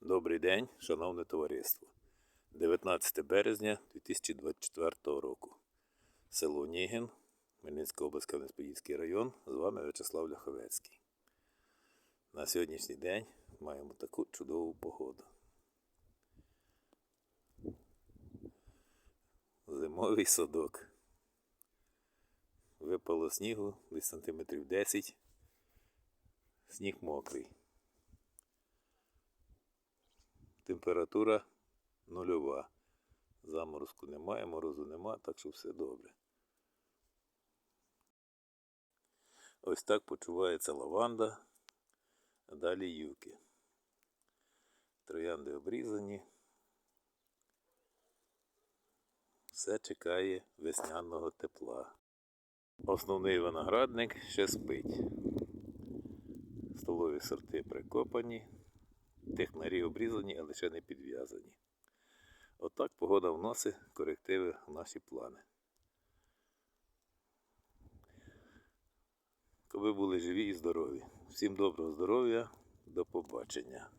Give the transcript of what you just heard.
Добрий день, шановне товариство. 19 березня 2024 року. Село Нігін, Хмельницька область, Кам'янець-Подільський район. З вами В'ячеслав Ляховецький. На сьогоднішній день маємо таку чудову погоду. Зимовий садок. Випало снігу десь сантиметрів 10. Сніг мокрий. Температура нульова. Заморозку немає, морозу нема, так що все добре. Ось так почувається лаванда, а далі юки. Троянди обрізані. Все чекає весняного тепла. Основний виноградник ще спить. Столові сорти прикопані. Технарі обрізані, але ще не підв'язані. Отак погода вносить корективи в наші плани. Коби були живі і здорові. Всім доброго здоров'я, до побачення.